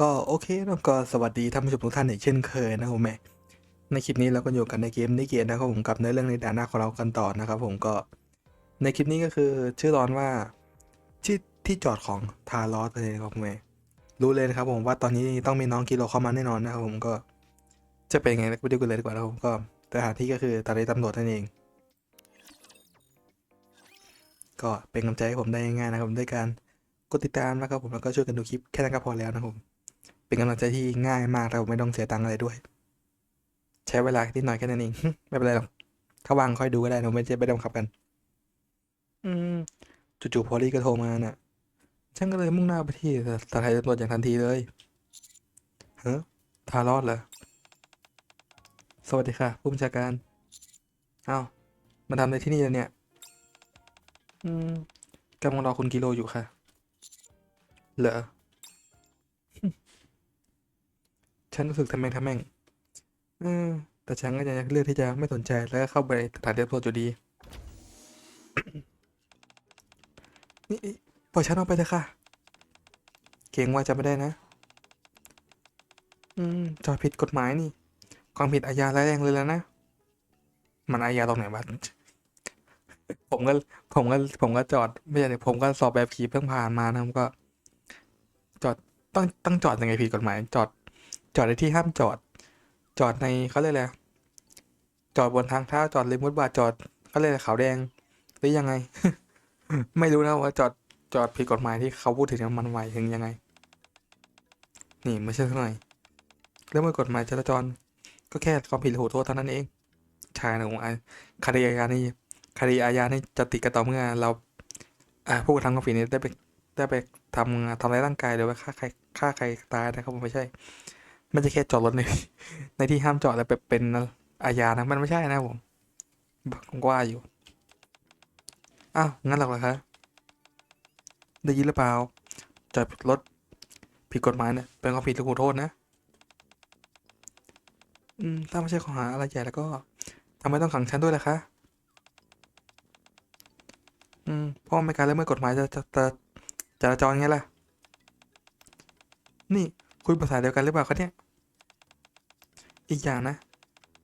ก็โอเคแล้วก็สวัสดีท่านผู้ชมทุกท่านอีกเช่นเคยนะครับผมในคลิปนี้เราก็อยู่กันในเกมนี้เกมนะครับผมกับในเรื่องในด่านหน้าของเรากันต่อนะครับผมก็ในคลิปนี้ก็คือชื่อตอนว่าที่ที่จอดของทารอสเลยครับผมรู้เลยนะครับผมว่าตอนนี้ต้องมีน้องกิโลเข้ามาแน่นอนนะครับผมก็จะเป็นยังไงไปดูกันเลยดีกว่านะครับผมก็สถานที่ก็คือตาลีตำรวจนั่นเอง ก็เป็นกำลังใจให้ผมได้ง่ายๆนะครับผมด้วยการกดติดตามนะครับผมแล้วก็ช่วยกันดูคลิปแค่นั้นก็พอแล้วนะครับผม เป็นกำลังใจที่ง่ายมากเราไม่ต้องเสียตังค์อะไรด้วย ใช้เวลานิดหน่อยแค่นั้นเอง ไม่เป็นไรหรอกถ้าวางค่อยดูก็ได้เราไม่จะไม่ต้องขับกัน อืมจู่ๆพอลี่ก็โทรมาน่ะฉันก็เลยมุ่งหน้าไปที่สถานีตำรวจอย่างทันทีเลยเฮ้ทารอดเหรอ สวัสดีค่ะ ผู้บัญชาการอ้าวมาทำในที่นี่แล้วเนี่ย อืมกำลังรอคุณกิโลอยู่ค่ะ เหรอ ฉันรู้สึกทำแม่งทำแม่งเออแต่ฉันก็ยังเลือกที่จะไม่สนใจแล้วก็เข้าไปสถานเดียวอยู่ดีนี่ปล่อยฉันออกไปเถอะค่ะ เกรงว่าจะไม่ได้นะ อืมจอดผิดกฎหมายนี่ ความผิดอาญาร้ายแรงเลยแล้วนะ มันอาญาตรงไหนวะผมก็ผมก็ผมก็จอดไม่ใช่ผมก็สอบแบบขี่เพิ่งผ่านมานะครับก็ จอดต้องต้องจอดยังไงผิดกฎหมาย จอด ดในที่ห้ามจอด จอดในเขาเรียกอะไรอะจอดบนทางเท้าจอดริมฟุตบาทจอดเขาเรียกอะไรขาวแดงหรือยังไง ไม่รู้นะว่าจอดจอดผิดกฎหมายที่เขาพูดถึงนั้นมันไหวถึงยังไง นี่ไม่ใช่สักหน่อยเรื่องเมื่อกฎหมายจราจร ก็แค่ความผิดหูโทษเท่านั้นเองใช่นะผมอะคดีอาญานี่คดีอาญานี่จะติดกันต่อเมื่อเราอ่าผู้กระทำความผิดนี้ได้ไปได้ไปทำทำร้ายร่างกายหรือว่าฆ่าใครฆ่าใครตายนะครับผมไม่ใช่ ไม่ใช่แค่จอดรถในในที่ห้ามจอดแล้วไปเป็นอาญานะมันไม่ใช่นะผมผมก็ว่าอยู่อ้าวงั้นหรอกเหรอคะได้ยินหรือเปล่าจอดรถผิดกฎหมายเนี่ยเป็นความผิดหรือหูโทษนะอืมถ้าไม่ใช่ข้อหาอะไรใหญ่แล้วก็ทำไมต้องขังฉันด้วยล่ะคะอืมเพราะมันเป็นการละเมิดกฎหมายจะจะจะจราจรไงล่ะ นี่ คุยภาษาเดียวกันหรือเปล่าคะเนี่ย อีกอย่างนะ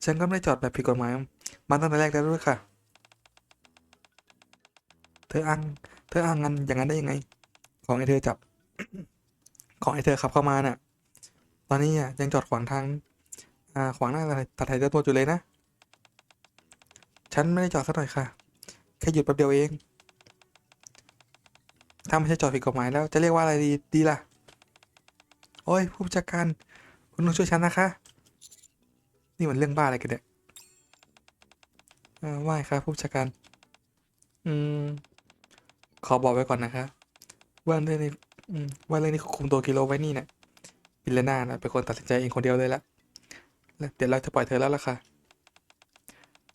ฉันก็ไม่ได้จอดแบบผิดกฎหมายมาตั้งแต่แรกแล้วด้วยค่ะ เธออ้าง เธออ้างงันอย่างนั้นได้ยังไง ของไอเธอจับ ของไอเธอขับเข้ามาน่ะ ตอนนี้อะยังจอดขวางทาง อ่า ขวางหน้าตัดไถ่ตัวอยู่เลยนะ ฉันไม่ได้จอดสักหน่อยค่ะ แค่หยุดแป๊บเดียวเอง ถ้าไม่ใช่จอดผิดกฎหมายแล้วจะเรียกว่าอะไรดีดีล่ะ โอ้ยผู้จัดการคุณต้องช่วยฉันนะคะ นี่มันเรื่องบ้าอะไรกันเนี่ยว่าไงครับผู้จัดการ อืม ขอบอกไว้ก่อนนะคะว่าเรื่องนี้ว่าเรื่องนี้ควบคุมตัวกิโลไว้นี่เนี่ยบิลเลน่านะเป็นคนตัดสินใจเองคนเดียวเลยละแล้วเดี๋ยวเราจะปล่อยเธอแล้วล่ะค่ะ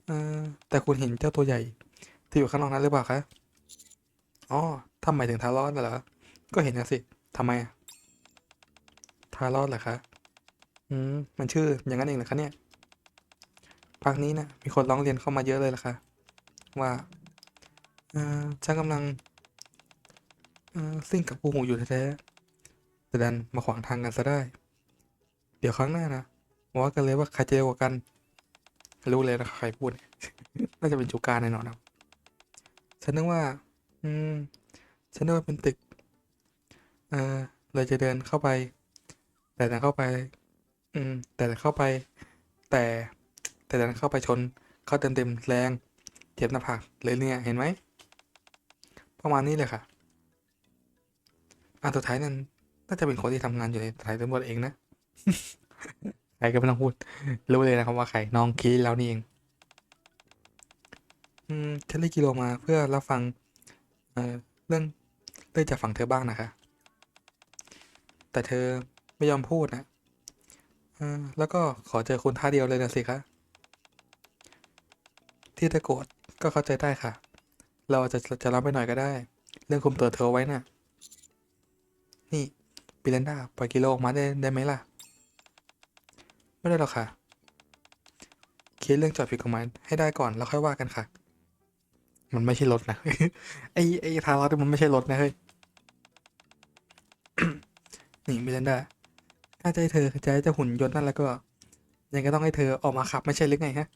อแต่คุณเห็นเจ้าตัวใหญ่ ที่อยู่ข้างนอกนั้นหรือเปล่าคะ อ๋อทำไมายถึงทารอดน่ะเหรอ ก็เห็นนะสิทำไมอะ ทารอดเหรอคะ อืม มันชื่ออย่างนั้นเองเหรอคะเนี่ยภาคนี้นะมีคนร้องเรียนเข้ามาเยอะเลยล่ะค่ะ ว่าเอ่อฉันกำลังเออซิ่งกับผู้หูอยู่แท้ๆแต่ดันมาขวางทางกันซะได้ เดี๋ยวครั้งหน้านะว่ากันเลยว่าใครจะเร็วกว่ากัน รู้เลยนะใครพูด น่าจะเป็นจูการแน่นอนครับ ฉันนึกว่า อืม ฉันนึกว่าเป็นตึก เอ่อเลยจะเดินเข้าไป แต่เดินเข้าไป อืม แต่เดินเข้าไป แต่ แต่เดินเข้าไปชน เข้าเต็มเต็มแรง เจ็บหน้าผากเลยเนี่ยเห็นไหม ประมาณนี้เลยค่ะ อันสุดท้ายนั้นน่าจะเป็นคนที่ทำงานอยู่ในสานีตำรวจเองนะ ใครก็ไม่ต้องพูด รู้เลยนะครับว่าใคร น้องคีเรานี่เอง อืมฉันได้กิโลมาเพื่อรับฟัง เอ่อ เรื่องเรื่องจากฝั่งเธอบ้างนะคะ แต่เธอ ไม่ยอมพูดนะอแล้วก็ขอเจอคุณท่าเดียวเลยนะสิคะที่เธอโกรธก็เข้าใจได้ค่ะ เราอาจจะจะรับไปหน่อยก็ได้ เรื่องคุมตัวเธอไว้น่ะ นี่ปิเลนดาปล่อยกิโลออกมาได้ได้ไหมล่ะ ไม่ได้หรอกค่ะเคลียร์เรื่องจอดผิดกฎหมายให้ได้ก่อนแล้วค่อยว่ากันค่ะ มันไม่ใช่รถนะไอ้ไอ้ทารอสมันไม่ใช่รถนะเฮ้ยนี่มิลันดา ถ้าจะให้เธอจะให้เจ้าหุ่นยนต์นั่นแล้วก็ ยังก็ต้องให้เธอออกมาขับไม่ใช่หรือไงฮะ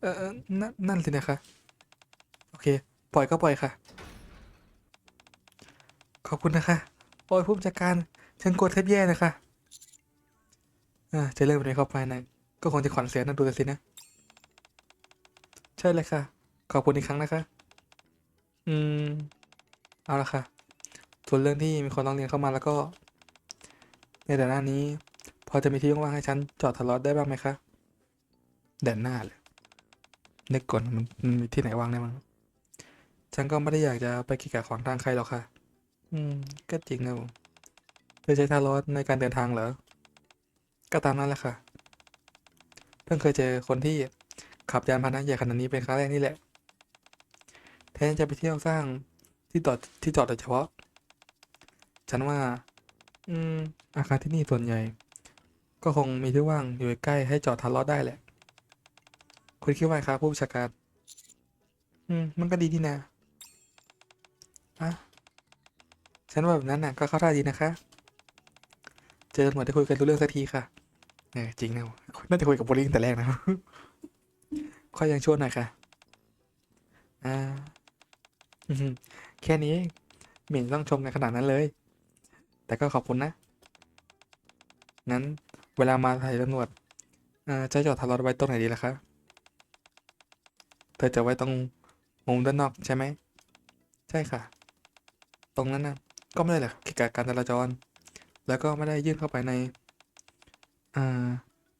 เออนั่นนั่นสินะคะโอเค ปล่อยก็ปล่อยค่ะ ขอบคุณนะคะโอ้ยผู้จัดการฉันกลัวแทบแย่นะคะอ่าจะเรื่องแบบนี้เข้าไปนะก็คงจะขวัญเสียนะดูสินะ ใช่เลยค่ะ ขอบคุณอีกครั้งนะคะ อืม เอาละค่ะ ส่วนเรื่องที่มีคนร้องเรียนเข้ามาแล้วก็ ในเดือนหน้านี้ พอจะมีที่ว่างๆให้ฉันจอดทะเลาะได้บ้างไหมคะเดือนหน้าเลยนึกก่อนมันมันมีที่ไหนว่างได้มั้งฉันก็ไม่ได้อยากจะไปกีดกันขวางทางใครหรอกค่ะ อืม ก็จริงนะผมเธอใช้ทารอสในการเดินทางเหรอ ก็ตามนั้นแหละค่ะ เพิ่งเคยเจอคนที่ขับยานพาหนะใหญ่ขนาดนี้เป็นครั้งแรกนี่แหละ แทนจะไปเที่ยวสร้างที่จอดที่จอดโดยเฉพาะ ฉันว่า อืม อาคารที่นี่ส่วนใหญ่ ก็คงมีที่ว่างอยู่ใกล้ให้จอดทารอสได้แหละ คุณคิดว่าไงครับผู้บัญชาการ อืม มันก็ดีนี่นะอะฉันว่าแบบนั้นน่ะก็เข้าท่าดีนะคะ เจอเหมือนได้คุยกันรู้เรื่องสักทีค่ะเออจริงนะน่าจะคุยกับโบลิ่งแต่แรกนะค่อยยังช่วยหน่อยค่ะ อ่าแค่นี้เองไม่เห็นต้องชมกันขนาดนั้นเลย แต่ก็ขอบคุณนะงั้นเวลามาถ่ายตำรวจอ่าจะจอดทารถไว้ตรงไหนดีล่ะคะ เธอจะไว้ตรงมุมด้านนอกใช่ไหม ใช่ค่ะ ตรงนั้นนะก็ไม่ได้แหละกี่ยวกับการจราจร แล้วก็ไม่ได้ยื่นเข้าไปในอ่า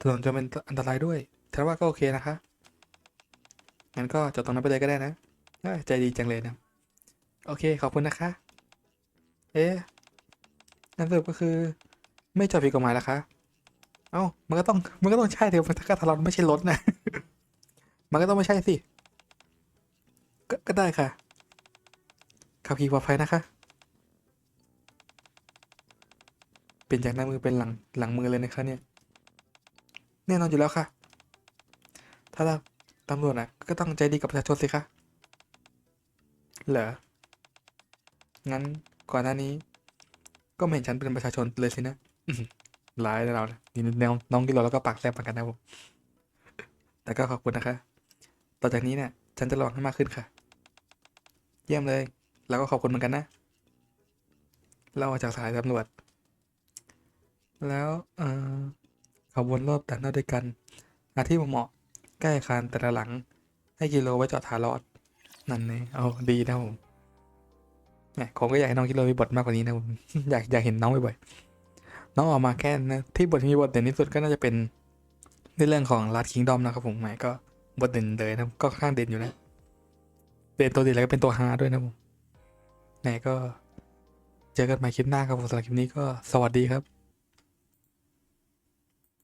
ถนนจะเป็นอันตรายด้วยแต่ว่าก็โอเคนะคะ งั้นก็จอดตรงนั้นไปเลยก็ได้นะ ใจดีจังเลยนะ โอเคขอบคุณนะคะ เอ๊ะ นั่นสรุปก็คือ ไม่จอดผิดกฎหมายแล้วคะเอ้ามันก็ต้องมันก็ต้องใช่เถอะมันถ้าทะเลาะไม่ใช่รถนะ มันก็ต้องไม่ใช่สิก็ก็ได้ค่ะขับขี่ปลอดภัยนะคะ เปลี่ยนจากหน้ามือเป็นหลังหลังมือเลยนะคะเนี่ยแน่นอนอยู่แล้วค่ะ ถ้าตำรวจนะก็ต้องใจดีกับประชาชนสิคะ เหรอ งั้นก่อนหน้านี้ ก็ไม่เห็นฉันเป็นประชาชนเลยสินะอื้อหือร้ายนะเรานะนี่แนวน้องกิโลแล้วก็ปากแซ่บเหมือนกันนะผมแต่ก็ขอบคุณนะคะ ต่อจากนี้เนี่ยฉันจะระวังให้มากขึ้นค่ะ เยี่ยมเลย แล้วก็ขอบคุณเหมือนกันนะ เราออกจากสายตำรวจ แล้วเออขบวนรอบแต่หน้าด้วยกันหาที่เหมาะใกล้อาคารแต่ละหลัง ให้กิโลไว้จอดทารอด นั่นเลยเอาดีนะผม นี่ยผมก็อยากให้น้องคิดโลมีบทมากกว่านี้นะผมอยากอยากเห็นน้องบ่อยๆน้องออกมาแค่นะที่บทมีบทเด่นที่สุดก็น่าจะเป็นในเรื่องของลาดคิงดอมนะครับผมหมายก็บทเด่นเลยนะก็ค่อนข้างเด่นอยู่นะเด่นตัวเด่นแล้วก็เป็นตัวฮาด้วยนะผมไหนก็เจอกันใหม่คลิปหน้าครับผมสำหรับคลิปนี้ก็สวัสดีครับ